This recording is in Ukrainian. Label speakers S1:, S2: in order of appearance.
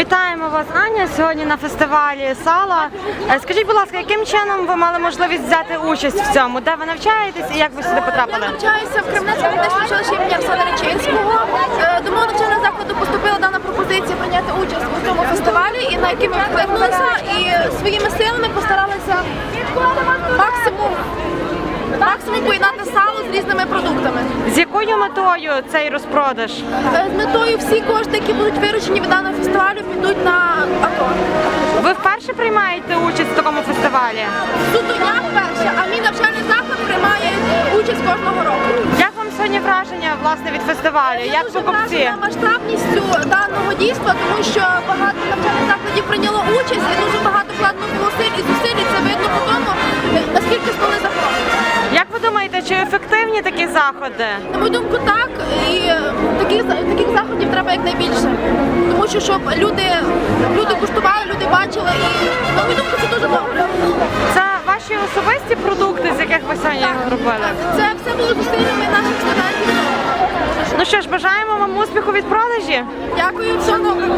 S1: Вітаємо вас, Аня, сьогодні на фестивалі сала. Е, Скажіть, будь ласка, яким чином ви мали можливість взяти участь в цьому? Де ви навчаєтесь і як ви сюди
S2: Я
S1: потрапили?
S2: навчаюся в Кремлецькому технічному училищі імені Арсена Речинського. Е, До мого навчального закладу поступила дана пропозиція прийняти участь у цьому фестивалі, і на який ми відкликнулися, і своїми силами постаралися максимум поєднати сало з різними продуктами.
S1: З якою метою цей розпродаж?
S2: Е, З метою всі кошти, які будуть виручені від даного фестивалю, підуть на АТО.
S1: Ви вперше приймаєте участь в такому фестивалі?
S2: Суто я вперше, а мій навчальний заклад приймає участь кожного року.
S1: Як вам сьогодні враження власне від фестивалю? Як
S2: дуже
S1: покупці?
S2: вражена масштабністю даного дійства, тому що багато навчальних закладів прийняло участь і дуже багато вкладено було сил і зусиль, і це видно по тому, наскільки
S1: чи ефективні такі заходи?
S2: На мою думку, так, і е, таких, таких заходів треба якнайбільше. Тому що щоб люди, люди куштували, люди бачили, і на мою думку, це дуже добре.
S1: Це ваші особисті продукти, з яких ви сьогодні робили?
S2: Так, це все було зусиллями наших студентів.
S1: Ну що ж, бажаємо вам успіху від продажі.
S2: Дякую, всього доброго.